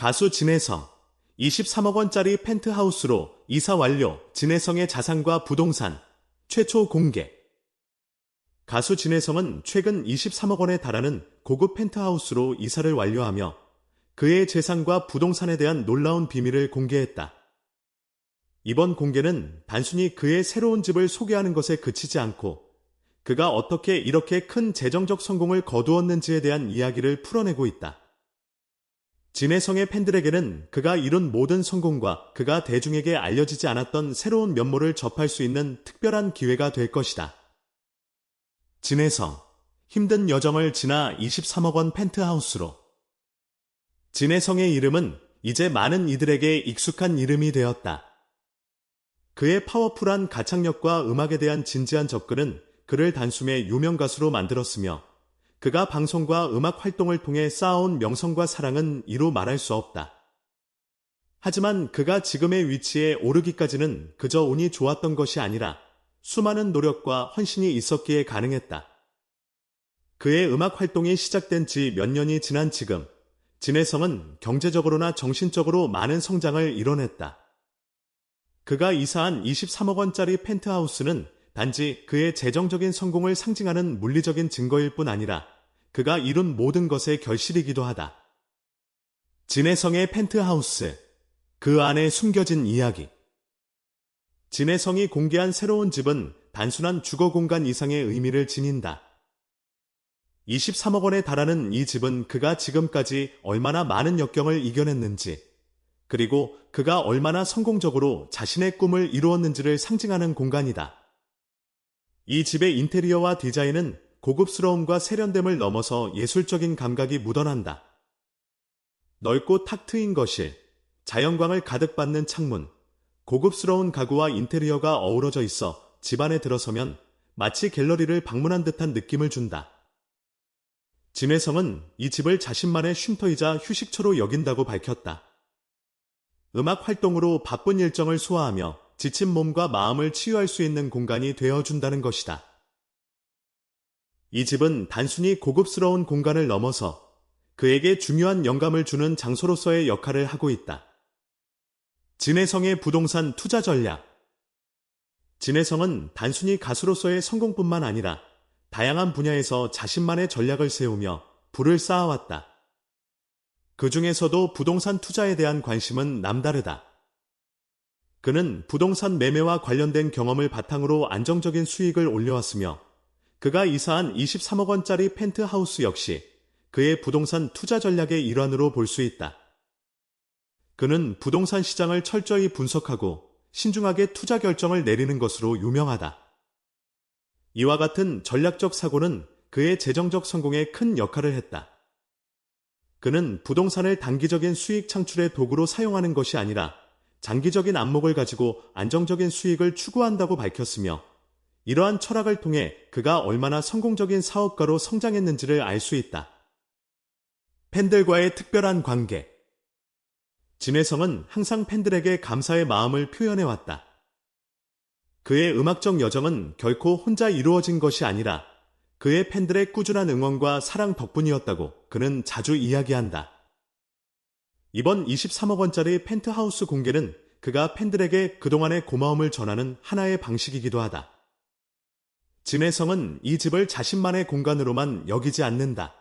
가수 진혜성 23억 원짜리 펜트하우스로 이사 완료 진혜성의 자산과 부동산 최초 공개 가수 진혜성은 최근 23억 원에 달하는 고급 펜트하우스로 이사를 완료하며 그의 재산과 부동산에 대한 놀라운 비밀을 공개했다. 이번 공개는 단순히 그의 새로운 집을 소개하는 것에 그치지 않고 그가 어떻게 이렇게 큰 재정적 성공을 거두었는지에 대한 이야기를 풀어내고 있다. 진혜성의 팬들에게는 그가 이룬 모든 성공과 그가 대중에게 알려지지 않았던 새로운 면모를 접할 수 있는 특별한 기회가 될 것이다. 진혜성, 힘든 여정을 지나 23억 원 펜트하우스로. 진혜성의 이름은 이제 많은 이들에게 익숙한 이름이 되었다. 그의 파워풀한 가창력과 음악에 대한 진지한 접근은 그를 단숨에 유명 가수로 만들었으며 그가 방송과 음악 활동을 통해 쌓아온 명성과 사랑은 이루 말할 수 없다. 하지만 그가 지금의 위치에 오르기까지는 그저 운이 좋았던 것이 아니라 수많은 노력과 헌신이 있었기에 가능했다. 그의 음악 활동이 시작된 지 몇 년이 지난 지금, 진혜성은 경제적으로나 정신적으로 많은 성장을 이뤄냈다. 그가 이사한 23억 원짜리 펜트하우스는 단지 그의 재정적인 성공을 상징하는 물리적인 증거일 뿐 아니라 그가 이룬 모든 것의 결실이기도 하다. 진혜성의 펜트하우스, 그 안에 숨겨진 이야기. 진혜성이 공개한 새로운 집은 단순한 주거 공간 이상의 의미를 지닌다. 23억 원에 달하는 이 집은 그가 지금까지 얼마나 많은 역경을 이겨냈는지, 그리고 그가 얼마나 성공적으로 자신의 꿈을 이루었는지를 상징하는 공간이다. 이 집의 인테리어와 디자인은 고급스러움과 세련됨을 넘어서 예술적인 감각이 묻어난다. 넓고 탁 트인 거실, 자연광을 가득 받는 창문, 고급스러운 가구와 인테리어가 어우러져 있어 집 안에 들어서면 마치 갤러리를 방문한 듯한 느낌을 준다. 진혜성은 이 집을 자신만의 쉼터이자 휴식처로 여긴다고 밝혔다. 음악 활동으로 바쁜 일정을 소화하며 지친 몸과 마음을 치유할 수 있는 공간이 되어준다는 것이다. 이 집은 단순히 고급스러운 공간을 넘어서 그에게 중요한 영감을 주는 장소로서의 역할을 하고 있다. 진혜성의 부동산 투자 전략 진혜성은 단순히 가수로서의 성공뿐만 아니라 다양한 분야에서 자신만의 전략을 세우며 불을 쌓아왔다. 그 중에서도 부동산 투자에 대한 관심은 남다르다. 그는 부동산 매매와 관련된 경험을 바탕으로 안정적인 수익을 올려왔으며 그가 이사한 23억 원짜리 펜트하우스 역시 그의 부동산 투자 전략의 일환으로 볼 수 있다. 그는 부동산 시장을 철저히 분석하고 신중하게 투자 결정을 내리는 것으로 유명하다. 이와 같은 전략적 사고는 그의 재정적 성공에 큰 역할을 했다. 그는 부동산을 단기적인 수익 창출의 도구로 사용하는 것이 아니라 장기적인 안목을 가지고 안정적인 수익을 추구한다고 밝혔으며 이러한 철학을 통해 그가 얼마나 성공적인 사업가로 성장했는지를 알 수 있다. 팬들과의 특별한 관계 진혜성은 항상 팬들에게 감사의 마음을 표현해왔다. 그의 음악적 여정은 결코 혼자 이루어진 것이 아니라 그의 팬들의 꾸준한 응원과 사랑 덕분이었다고 그는 자주 이야기한다. 이번 23억 원짜리 펜트하우스 공개는 그가 팬들에게 그동안의 고마움을 전하는 하나의 방식이기도 하다. 진혜성은 이 집을 자신만의 공간으로만 여기지 않는다.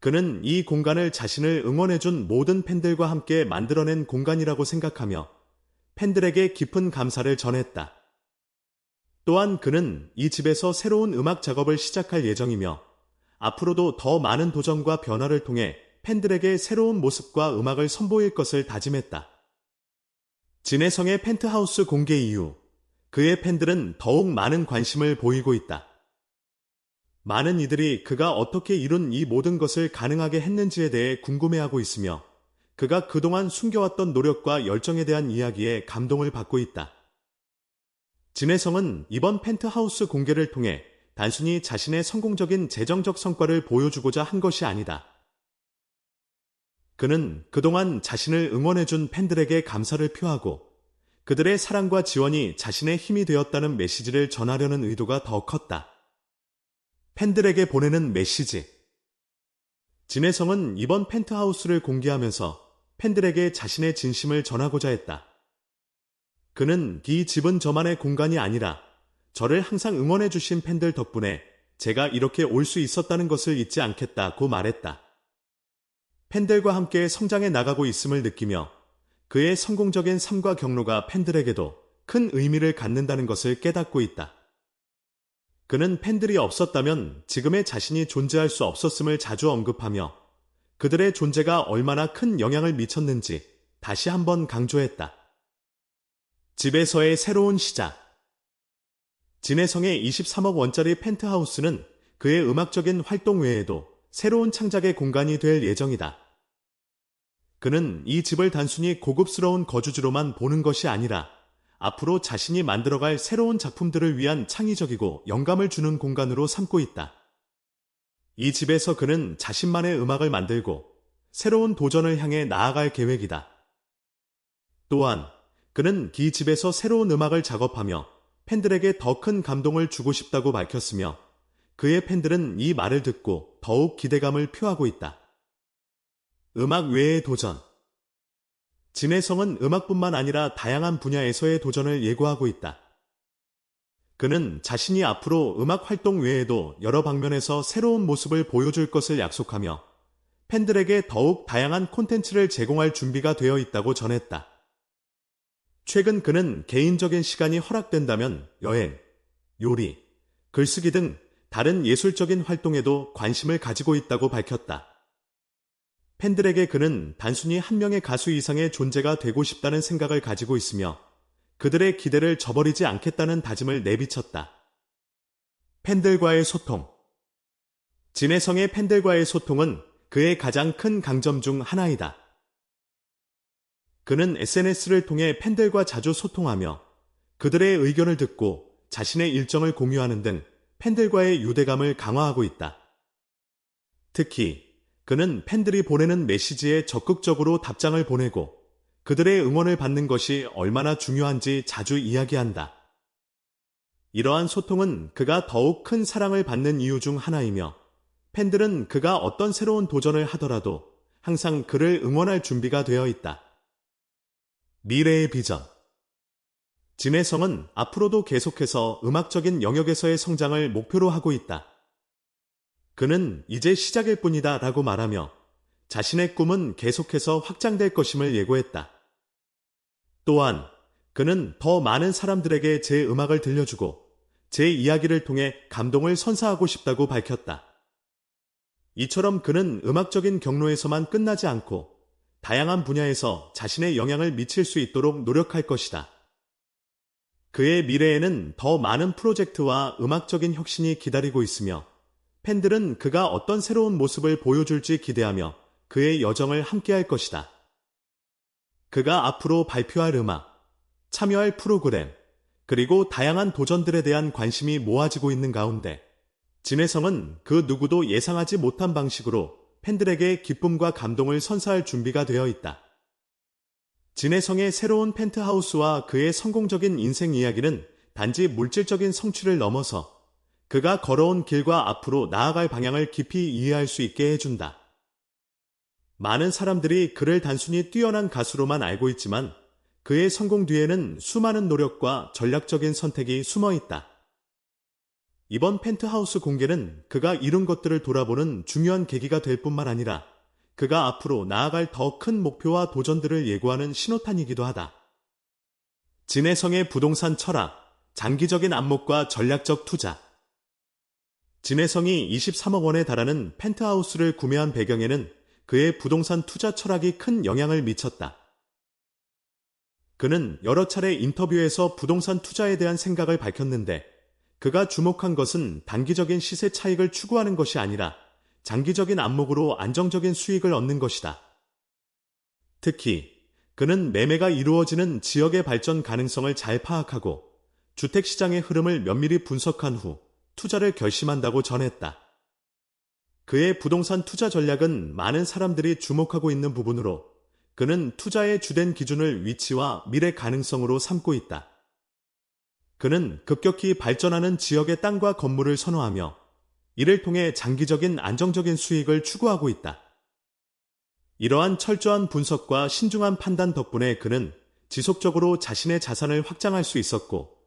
그는 이 공간을 자신을 응원해준 모든 팬들과 함께 만들어낸 공간이라고 생각하며 팬들에게 깊은 감사를 전했다. 또한 그는 이 집에서 새로운 음악 작업을 시작할 예정이며 앞으로도 더 많은 도전과 변화를 통해 팬들에게 새로운 모습과 음악을 선보일 것을 다짐했다. 진혜성의 펜트하우스 공개 이후 그의 팬들은 더욱 많은 관심을 보이고 있다. 많은 이들이 그가 어떻게 이룬 이 모든 것을 가능하게 했는지에 대해 궁금해하고 있으며 그가 그동안 숨겨왔던 노력과 열정에 대한 이야기에 감동을 받고 있다. 진혜성은 이번 펜트하우스 공개를 통해 단순히 자신의 성공적인 재정적 성과를 보여주고자 한 것이 아니다. 그는 그동안 자신을 응원해준 팬들에게 감사를 표하고 그들의 사랑과 지원이 자신의 힘이 되었다는 메시지를 전하려는 의도가 더 컸다. 팬들에게 보내는 메시지. 진혜성은 이번 펜트하우스를 공개하면서 팬들에게 자신의 진심을 전하고자 했다. 그는 이 집은 저만의 공간이 아니라 저를 항상 응원해주신 팬들 덕분에 제가 이렇게 올 수 있었다는 것을 잊지 않겠다고 말했다. 팬들과 함께 성장해 나가고 있음을 느끼며 그의 성공적인 삶과 경로가 팬들에게도 큰 의미를 갖는다는 것을 깨닫고 있다. 그는 팬들이 없었다면 지금의 자신이 존재할 수 없었음을 자주 언급하며 그들의 존재가 얼마나 큰 영향을 미쳤는지 다시 한번 강조했다. 집에서의 새로운 시작. 진해성의 23억 원짜리 펜트하우스는 그의 음악적인 활동 외에도 새로운 창작의 공간이 될 예정이다. 그는 이 집을 단순히 고급스러운 거주지로만 보는 것이 아니라 앞으로 자신이 만들어갈 새로운 작품들을 위한 창의적이고 영감을 주는 공간으로 삼고 있다. 이 집에서 그는 자신만의 음악을 만들고 새로운 도전을 향해 나아갈 계획이다. 또한 그는 이 집에서 새로운 음악을 작업하며 팬들에게 더 큰 감동을 주고 싶다고 밝혔으며 그의 팬들은 이 말을 듣고 더욱 기대감을 표하고 있다. 음악 외의 도전 진해성은 음악뿐만 아니라 다양한 분야에서의 도전을 예고하고 있다. 그는 자신이 앞으로 음악 활동 외에도 여러 방면에서 새로운 모습을 보여줄 것을 약속하며 팬들에게 더욱 다양한 콘텐츠를 제공할 준비가 되어 있다고 전했다. 최근 그는 개인적인 시간이 허락된다면 여행, 요리, 글쓰기 등 다른 예술적인 활동에도 관심을 가지고 있다고 밝혔다. 팬들에게 그는 단순히 한 명의 가수 이상의 존재가 되고 싶다는 생각을 가지고 있으며 그들의 기대를 저버리지 않겠다는 다짐을 내비쳤다. 팬들과의 소통 진해성의 팬들과의 소통은 그의 가장 큰 강점 중 하나이다. 그는 SNS를 통해 팬들과 자주 소통하며 그들의 의견을 듣고 자신의 일정을 공유하는 등 팬들과의 유대감을 강화하고 있다. 특히 그는 팬들이 보내는 메시지에 적극적으로 답장을 보내고 그들의 응원을 받는 것이 얼마나 중요한지 자주 이야기한다. 이러한 소통은 그가 더욱 큰 사랑을 받는 이유 중 하나이며 팬들은 그가 어떤 새로운 도전을 하더라도 항상 그를 응원할 준비가 되어 있다. 미래의 비전 진해성은 앞으로도 계속해서 음악적인 영역에서의 성장을 목표로 하고 있다. 그는 이제 시작일 뿐이다 라고 말하며 자신의 꿈은 계속해서 확장될 것임을 예고했다. 또한 그는 더 많은 사람들에게 제 음악을 들려주고 제 이야기를 통해 감동을 선사하고 싶다고 밝혔다. 이처럼 그는 음악적인 경로에서만 끝나지 않고 다양한 분야에서 자신의 영향을 미칠 수 있도록 노력할 것이다. 그의 미래에는 더 많은 프로젝트와 음악적인 혁신이 기다리고 있으며 팬들은 그가 어떤 새로운 모습을 보여줄지 기대하며 그의 여정을 함께할 것이다. 그가 앞으로 발표할 음악, 참여할 프로그램, 그리고 다양한 도전들에 대한 관심이 모아지고 있는 가운데 진해성은 그 누구도 예상하지 못한 방식으로 팬들에게 기쁨과 감동을 선사할 준비가 되어 있다. 진해성의 새로운 펜트하우스와 그의 성공적인 인생 이야기는 단지 물질적인 성취를 넘어서 그가 걸어온 길과 앞으로 나아갈 방향을 깊이 이해할 수 있게 해준다. 많은 사람들이 그를 단순히 뛰어난 가수로만 알고 있지만 그의 성공 뒤에는 수많은 노력과 전략적인 선택이 숨어 있다. 이번 펜트하우스 공개는 그가 이룬 것들을 돌아보는 중요한 계기가 될 뿐만 아니라 그가 앞으로 나아갈 더 큰 목표와 도전들을 예고하는 신호탄이기도 하다. 진해성의 부동산 철학, 장기적인 안목과 전략적 투자. 진해성이 23억 원에 달하는 펜트하우스를 구매한 배경에는 그의 부동산 투자 철학이 큰 영향을 미쳤다. 그는 여러 차례 인터뷰에서 부동산 투자에 대한 생각을 밝혔는데 그가 주목한 것은 단기적인 시세 차익을 추구하는 것이 아니라 장기적인 안목으로 안정적인 수익을 얻는 것이다. 특히 그는 매매가 이루어지는 지역의 발전 가능성을 잘 파악하고 주택시장의 흐름을 면밀히 분석한 후 투자를 결심한다고 전했다. 그의 부동산 투자 전략은 많은 사람들이 주목하고 있는 부분으로 그는 투자의 주된 기준을 위치와 미래 가능성으로 삼고 있다. 그는 급격히 발전하는 지역의 땅과 건물을 선호하며 이를 통해 장기적인 안정적인 수익을 추구하고 있다. 이러한 철저한 분석과 신중한 판단 덕분에 그는 지속적으로 자신의 자산을 확장할 수 있었고,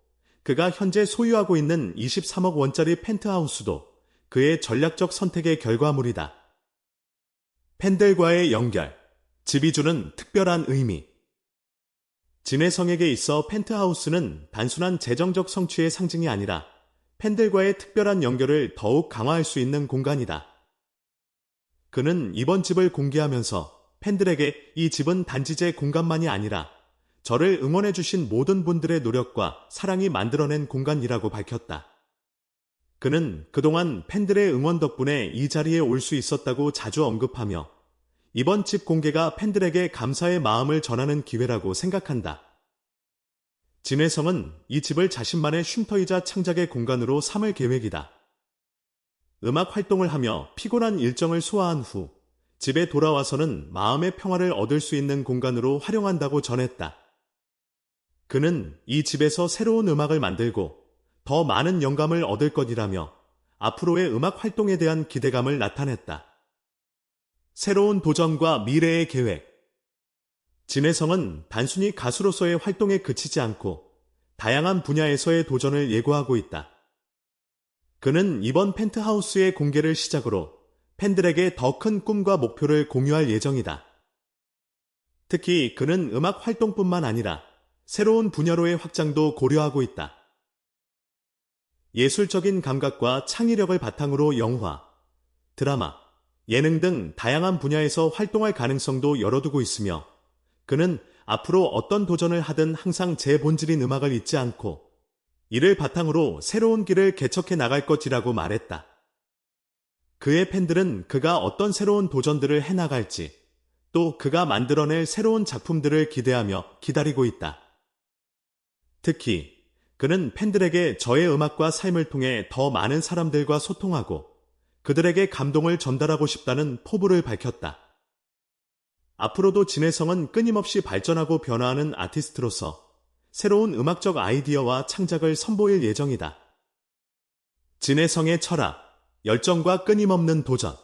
그가 현재 소유하고 있는 23억 원짜리 펜트하우스도 그의 전략적 선택의 결과물이다. 팬들과의 연결, 집이 주는 특별한 의미. 진해성에게 있어 펜트하우스는 단순한 재정적 성취의 상징이 아니라 팬들과의 특별한 연결을 더욱 강화할 수 있는 공간이다. 그는 이번 집을 공개하면서 팬들에게 이 집은 단지 제 공간만이 아니라 저를 응원해주신 모든 분들의 노력과 사랑이 만들어낸 공간이라고 밝혔다. 그는 그동안 팬들의 응원 덕분에 이 자리에 올 수 있었다고 자주 언급하며 이번 집 공개가 팬들에게 감사의 마음을 전하는 기회라고 생각한다. 진혜성은 이 집을 자신만의 쉼터이자 창작의 공간으로 삼을 계획이다. 음악 활동을 하며 피곤한 일정을 소화한 후 집에 돌아와서는 마음의 평화를 얻을 수 있는 공간으로 활용한다고 전했다. 그는 이 집에서 새로운 음악을 만들고 더 많은 영감을 얻을 것이라며 앞으로의 음악 활동에 대한 기대감을 나타냈다. 새로운 도전과 미래의 계획. 진혜성은 단순히 가수로서의 활동에 그치지 않고 다양한 분야에서의 도전을 예고하고 있다. 그는 이번 펜트하우스의 공개를 시작으로 팬들에게 더 큰 꿈과 목표를 공유할 예정이다. 특히 그는 음악 활동뿐만 아니라 새로운 분야로의 확장도 고려하고 있다. 예술적인 감각과 창의력을 바탕으로 영화, 드라마, 예능 등 다양한 분야에서 활동할 가능성도 열어두고 있으며 그는 앞으로 어떤 도전을 하든 항상 제 본질인 음악을 잊지 않고 이를 바탕으로 새로운 길을 개척해 나갈 것이라고 말했다. 그의 팬들은 그가 어떤 새로운 도전들을 해나갈지 또 그가 만들어낼 새로운 작품들을 기대하며 기다리고 있다. 특히 그는 팬들에게 저의 음악과 삶을 통해 더 많은 사람들과 소통하고 그들에게 감동을 전달하고 싶다는 포부를 밝혔다. 앞으로도 진해성은 끊임없이 발전하고 변화하는 아티스트로서 새로운 음악적 아이디어와 창작을 선보일 예정이다. 진해성의 철학, 열정과 끊임없는 도전.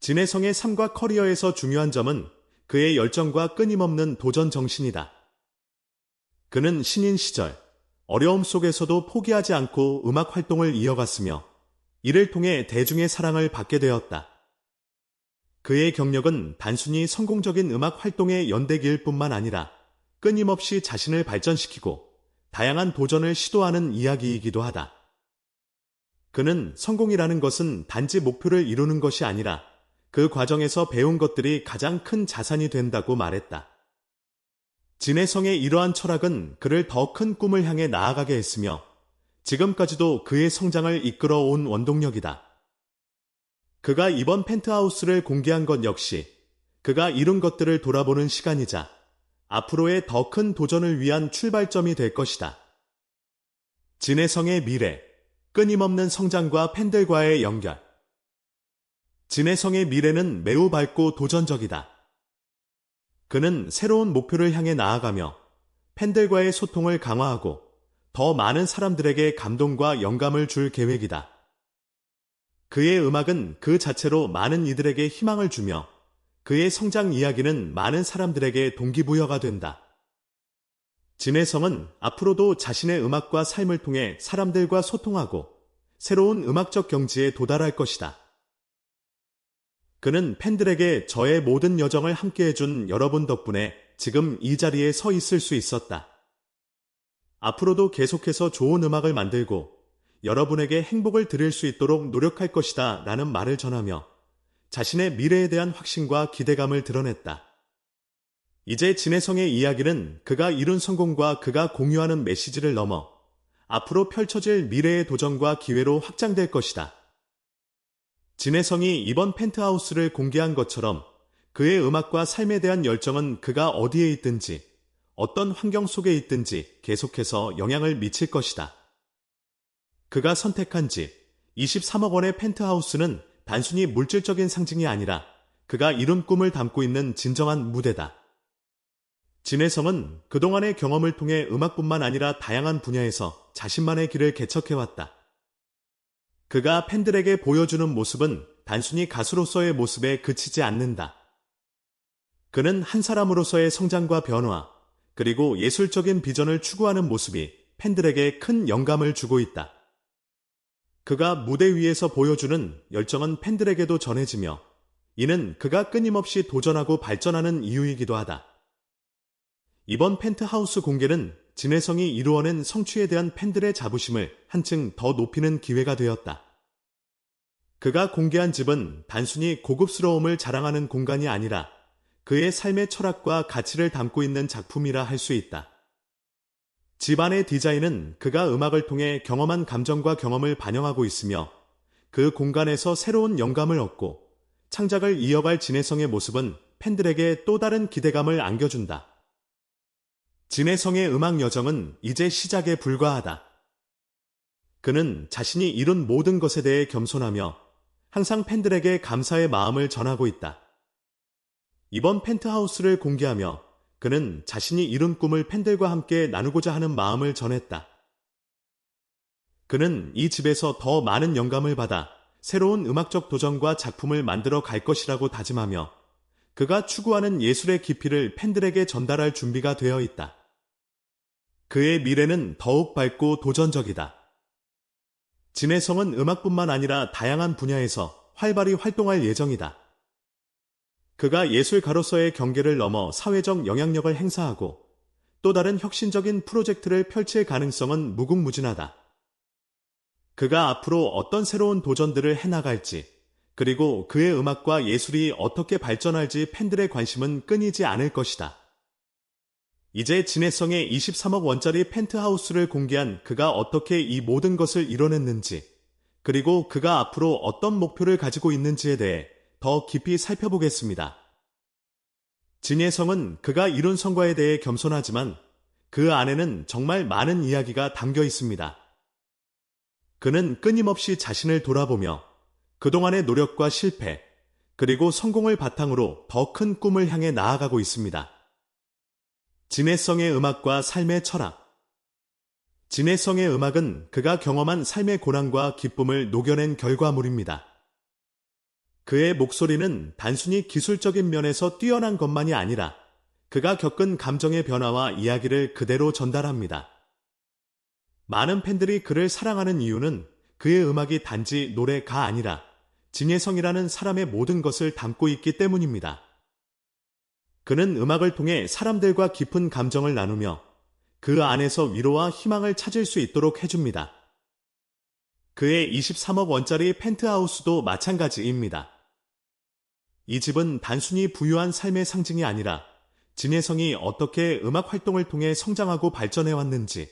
진해성의 삶과 커리어에서 중요한 점은 그의 열정과 끊임없는 도전 정신이다. 그는 신인 시절, 어려움 속에서도 포기하지 않고 음악 활동을 이어갔으며 이를 통해 대중의 사랑을 받게 되었다. 그의 경력은 단순히 성공적인 음악 활동의 연대기일 뿐만 아니라 끊임없이 자신을 발전시키고 다양한 도전을 시도하는 이야기이기도 하다. 그는 성공이라는 것은 단지 목표를 이루는 것이 아니라 그 과정에서 배운 것들이 가장 큰 자산이 된다고 말했다. 진해성의 이러한 철학은 그를 더 큰 꿈을 향해 나아가게 했으며 지금까지도 그의 성장을 이끌어온 원동력이다. 그가 이번 펜트하우스를 공개한 것 역시 그가 이룬 것들을 돌아보는 시간이자 앞으로의 더 큰 도전을 위한 출발점이 될 것이다. 진해성의 미래, 끊임없는 성장과 팬들과의 연결. 진해성의 미래는 매우 밝고 도전적이다. 그는 새로운 목표를 향해 나아가며 팬들과의 소통을 강화하고 더 많은 사람들에게 감동과 영감을 줄 계획이다. 그의 음악은 그 자체로 많은 이들에게 희망을 주며 그의 성장 이야기는 많은 사람들에게 동기부여가 된다. 진혜성은 앞으로도 자신의 음악과 삶을 통해 사람들과 소통하고 새로운 음악적 경지에 도달할 것이다. 그는 팬들에게 저의 모든 여정을 함께 해준 여러분 덕분에 지금 이 자리에 서 있을 수 있었다. 앞으로도 계속해서 좋은 음악을 만들고 여러분에게 행복을 드릴 수 있도록 노력할 것이다 라는 말을 전하며 자신의 미래에 대한 확신과 기대감을 드러냈다. 이제 진해성의 이야기는 그가 이룬 성공과 그가 공유하는 메시지를 넘어 앞으로 펼쳐질 미래의 도전과 기회로 확장될 것이다. 진해성이 이번 펜트하우스를 공개한 것처럼 그의 음악과 삶에 대한 열정은 그가 어디에 있든지 어떤 환경 속에 있든지 계속해서 영향을 미칠 것이다. 그가 선택한 집 23억 원의 펜트하우스는 단순히 물질적인 상징이 아니라 그가 이룬 꿈을 담고 있는 진정한 무대다. 진혜성은 그동안의 경험을 통해 음악뿐만 아니라 다양한 분야에서 자신만의 길을 개척해왔다. 그가 팬들에게 보여주는 모습은 단순히 가수로서의 모습에 그치지 않는다. 그는 한 사람으로서의 성장과 변화, 그리고 예술적인 비전을 추구하는 모습이 팬들에게 큰 영감을 주고 있다. 그가 무대 위에서 보여주는 열정은 팬들에게도 전해지며 이는 그가 끊임없이 도전하고 발전하는 이유이기도 하다. 이번 펜트하우스 공개는 진해성이 이루어낸 성취에 대한 팬들의 자부심을 한층 더 높이는 기회가 되었다. 그가 공개한 집은 단순히 고급스러움을 자랑하는 공간이 아니라 그의 삶의 철학과 가치를 담고 있는 작품이라 할 수 있다. 집안의 디자인은 그가 음악을 통해 경험한 감정과 경험을 반영하고 있으며 그 공간에서 새로운 영감을 얻고 창작을 이어갈 진해성의 모습은 팬들에게 또 다른 기대감을 안겨준다. 진해성의 음악 여정은 이제 시작에 불과하다. 그는 자신이 이룬 모든 것에 대해 겸손하며 항상 팬들에게 감사의 마음을 전하고 있다. 이번 펜트하우스를 공개하며 그는 자신이 이룬 꿈을 팬들과 함께 나누고자 하는 마음을 전했다. 그는 이 집에서 더 많은 영감을 받아 새로운 음악적 도전과 작품을 만들어 갈 것이라고 다짐하며 그가 추구하는 예술의 깊이를 팬들에게 전달할 준비가 되어 있다. 그의 미래는 더욱 밝고 도전적이다. 진해성은 음악뿐만 아니라 다양한 분야에서 활발히 활동할 예정이다. 그가 예술가로서의 경계를 넘어 사회적 영향력을 행사하고 또 다른 혁신적인 프로젝트를 펼칠 가능성은 무궁무진하다. 그가 앞으로 어떤 새로운 도전들을 해나갈지, 그리고 그의 음악과 예술이 어떻게 발전할지 팬들의 관심은 끊이지 않을 것이다. 이제 진해성의 23억 원짜리 펜트하우스를 공개한 그가 어떻게 이 모든 것을 이뤄냈는지, 그리고 그가 앞으로 어떤 목표를 가지고 있는지에 대해 더 깊이 살펴보겠습니다. 진예성은 그가 이룬 성과에 대해 겸손하지만 그 안에는 정말 많은 이야기가 담겨 있습니다. 그는 끊임없이 자신을 돌아보며 그동안의 노력과 실패, 그리고 성공을 바탕으로 더 큰 꿈을 향해 나아가고 있습니다. 진해성의 음악과 삶의 철학 진해성의 음악은 그가 경험한 삶의 고난과 기쁨을 녹여낸 결과물입니다. 그의 목소리는 단순히 기술적인 면에서 뛰어난 것만이 아니라 그가 겪은 감정의 변화와 이야기를 그대로 전달합니다. 많은 팬들이 그를 사랑하는 이유는 그의 음악이 단지 노래가 아니라 진예성이라는 사람의 모든 것을 담고 있기 때문입니다. 그는 음악을 통해 사람들과 깊은 감정을 나누며 그 안에서 위로와 희망을 찾을 수 있도록 해줍니다. 그의 23억 원짜리 펜트하우스도 마찬가지입니다. 이 집은 단순히 부유한 삶의 상징이 아니라 진혜성이 어떻게 음악 활동을 통해 성장하고 발전해 왔는지,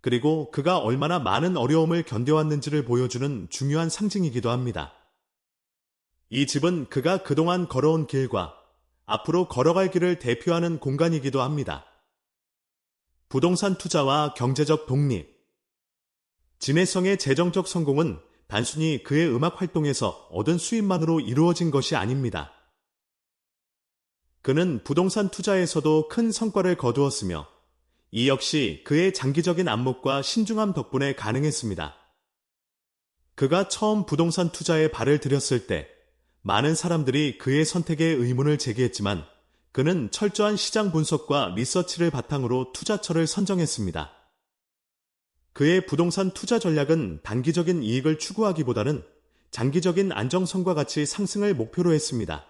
그리고 그가 얼마나 많은 어려움을 견뎌왔는지를 보여주는 중요한 상징이기도 합니다. 이 집은 그가 그동안 걸어온 길과 앞으로 걸어갈 길을 대표하는 공간이기도 합니다. 부동산 투자와 경제적 독립. 진해성의 재정적 성공은 단순히 그의 음악 활동에서 얻은 수입만으로 이루어진 것이 아닙니다. 그는 부동산 투자에서도 큰 성과를 거두었으며 이 역시 그의 장기적인 안목과 신중함 덕분에 가능했습니다. 그가 처음 부동산 투자에 발을 들였을 때 많은 사람들이 그의 선택에 의문을 제기했지만 그는 철저한 시장 분석과 리서치를 바탕으로 투자처를 선정했습니다. 그의 부동산 투자 전략은 단기적인 이익을 추구하기보다는 장기적인 안정성과 같이 상승을 목표로 했습니다.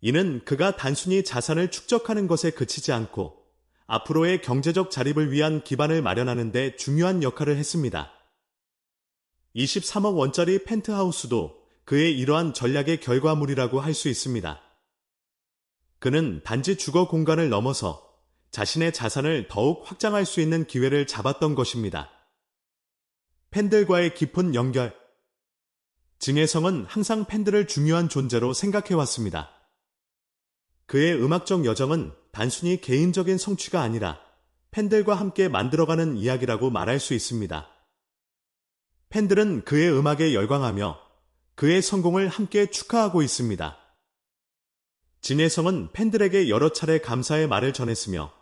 이는 그가 단순히 자산을 축적하는 것에 그치지 않고 앞으로의 경제적 자립을 위한 기반을 마련하는 데 중요한 역할을 했습니다. 23억 원짜리 펜트하우스도 그의 이러한 전략의 결과물이라고 할 수 있습니다. 그는 단지 주거 공간을 넘어서 자신의 자산을 더욱 확장할 수 있는 기회를 잡았던 것입니다. 팬들과의 깊은 연결. 증혜성은 항상 팬들을 중요한 존재로 생각해왔습니다. 그의 음악적 여정은 단순히 개인적인 성취가 아니라 팬들과 함께 만들어가는 이야기라고 말할 수 있습니다. 팬들은 그의 음악에 열광하며 그의 성공을 함께 축하하고 있습니다. 진혜성은 팬들에게 여러 차례 감사의 말을 전했으며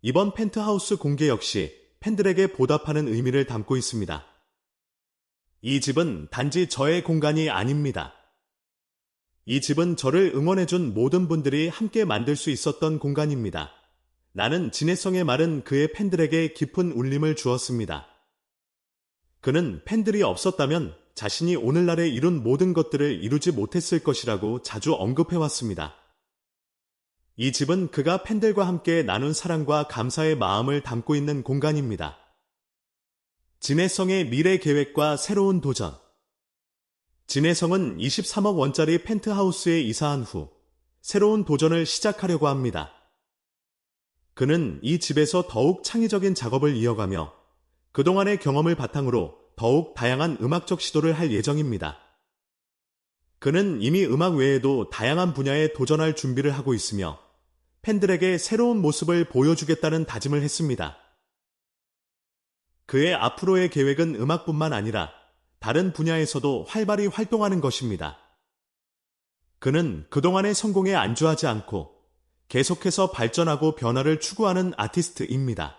이번 펜트하우스 공개 역시 팬들에게 보답하는 의미를 담고 있습니다. 이 집은 단지 저의 공간이 아닙니다. 이 집은 저를 응원해준 모든 분들이 함께 만들 수 있었던 공간입니다. 나는 진해성의 말은 그의 팬들에게 깊은 울림을 주었습니다. 그는 팬들이 없었다면 자신이 오늘날에 이룬 모든 것들을 이루지 못했을 것이라고 자주 언급해왔습니다. 이 집은 그가 팬들과 함께 나눈 사랑과 감사의 마음을 담고 있는 공간입니다. 진해성의 미래 계획과 새로운 도전. 진해성은 23억 원짜리 펜트하우스에 이사한 후 새로운 도전을 시작하려고 합니다. 그는 이 집에서 더욱 창의적인 작업을 이어가며 그동안의 경험을 바탕으로 더욱 다양한 음악적 시도를 할 예정입니다. 그는 이미 음악 외에도 다양한 분야에 도전할 준비를 하고 있으며 팬들에게 새로운 모습을 보여주겠다는 다짐을 했습니다. 그의 앞으로의 계획은 음악뿐만 아니라 다른 분야에서도 활발히 활동하는 것입니다. 그는 그동안의 성공에 안주하지 않고 계속해서 발전하고 변화를 추구하는 아티스트입니다.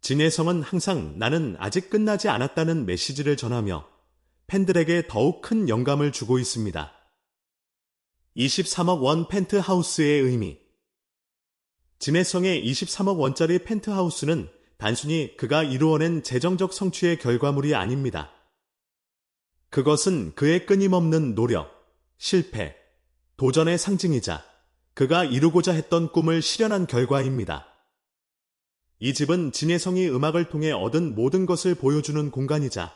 진혜성은 항상 나는 아직 끝나지 않았다는 메시지를 전하며 팬들에게 더욱 큰 영감을 주고 있습니다. 23억 원 펜트하우스의 의미 진해성의 23억 원짜리 펜트하우스는 단순히 그가 이루어낸 재정적 성취의 결과물이 아닙니다. 그것은 그의 끊임없는 노력, 실패, 도전의 상징이자 그가 이루고자 했던 꿈을 실현한 결과입니다. 이 집은 진혜성이 음악을 통해 얻은 모든 것을 보여주는 공간이자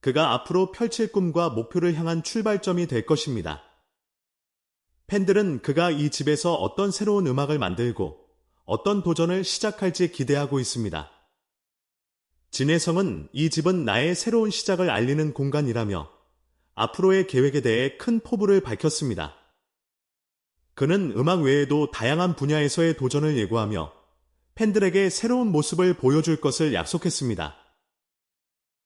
그가 앞으로 펼칠 꿈과 목표를 향한 출발점이 될 것입니다. 팬들은 그가 이 집에서 어떤 새로운 음악을 만들고 어떤 도전을 시작할지 기대하고 있습니다. 진혜성은 이 집은 나의 새로운 시작을 알리는 공간이라며 앞으로의 계획에 대해 큰 포부를 밝혔습니다. 그는 음악 외에도 다양한 분야에서의 도전을 예고하며 팬들에게 새로운 모습을 보여줄 것을 약속했습니다.